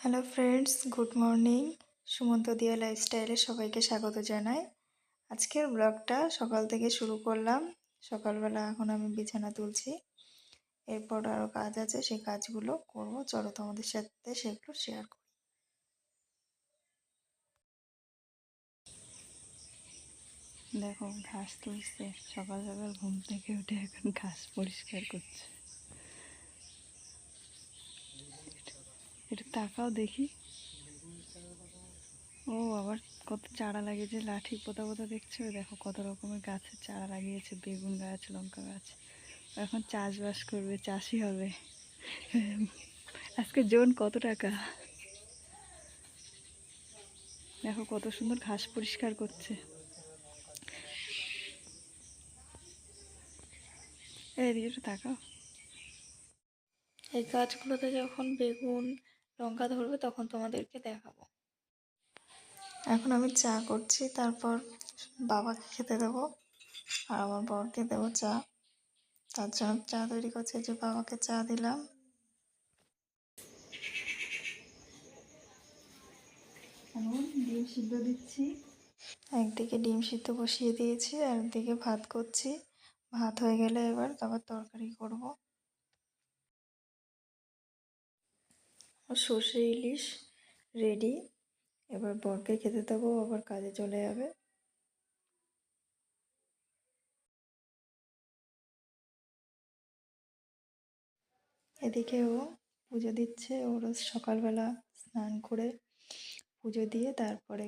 Hello friends good morning Sumanta Diya লাইফস্টাইলে সবাইকে স্বাগত জানাই। আজকের ব্লগটা সকাল থেকে শুরু করলাম। সকালবেলা এখন আমি বিছানা তুলছি। এরপর আরও কাজ আছে সেই কাজগুলো করব। চলো তোমাদের সাথে সেগুলো শেয়ার করি। দেখো ঘাস তুলছে। সকাল সকাল ঘুম থেকে উঠে এখন ঘাস পরিষ্কার করছে। একটু তাকাও দেখি। ও আবার কত চারা লাগিয়েছে, লাঠি পোতা পোতা দেখছ। দেখো কত রকমের গাছের চারা লাগিয়েছে, বেগুন গাছ, লঙ্কা গাছ। এখন চাষবাস করবে, চাষি হবে। আজকে জোন কত টাকা? দেখো কত সুন্দর ঘাস পরিষ্কার করছে। এদিকে একটু তাকাও। এই গাছগুলোতে যখন বেগুন লঙ্কা ধরবে, তখন তোমাদেরকে দেখাবো। এখন আমি চা করছি, তারপর বাবাকে খেতে দেবো আর আমার বরকে দেবো চা। তার জন্য চা তৈরি করছে যে বাবাকে চা দিলাম। ডিম সিদ্ধ দিচ্ছি। একদিকে ডিম সিদ্ধ বসিয়ে দিয়েছি, আর একদিকে ভাত করছি। ভাত হয়ে গেলে এবার তারপর তরকারি করব। সর্ষে ইলিশ রেডি এবার বরকে খেতে দেবো আবার কাজে চলে যাবে। এদিকে ও পুজো দিচ্ছে ও রোজ সকালবেলা স্নান করে পুজো দিয়ে তারপরে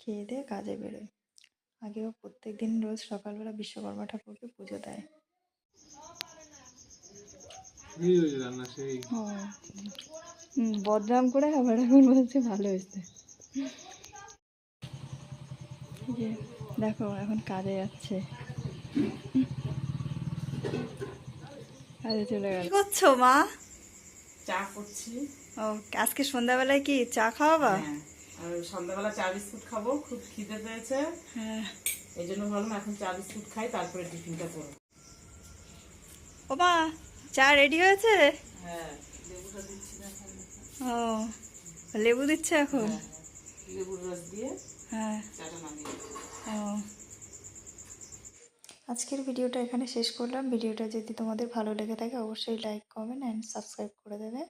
খেয়ে দিয়ে কাজে বেরোয়। আগেও প্রত্যেক দিন রোজ সকালবেলা বিশ্বকর্মা ঠাকুরকে পুজো দেয়। রান্না সেই। বদনাম করে আবার এখন বলছে ভালো হয়েছে। যে দেখো এখন কাজে যাচ্ছে। কাজে চলে গেল। করছ মা? চা করছি। ও আজকে সন্ধ্যাবেলায় কি চা খাওয়াবা? হ্যাঁ আর সন্ধ্যাবেলা চা বিস্কুট খাব খুব খিদে পেয়েছে। হ্যাঁ। এই জন্য ভাবলাম এখন চা বিস্কুট খাই তারপরে টিফিনটা করব। ও মা চা রেডি হয়েছে? হ্যাঁ লেবুটা দিচ্ছি। ও লেবু দিচ্ছে এখন? লেবুর রস দিয়ে হ্যাঁ। দিচ্ছি। ও। আজকের ভিডিওটা এখানে শেষ করলাম। ভিডিওটা যদি তোমাদের ভালো লেগে থাকে অবশ্যই লাইক কমেন্ট অ্যান্ড সাবস্ক্রাইব করে দেবে।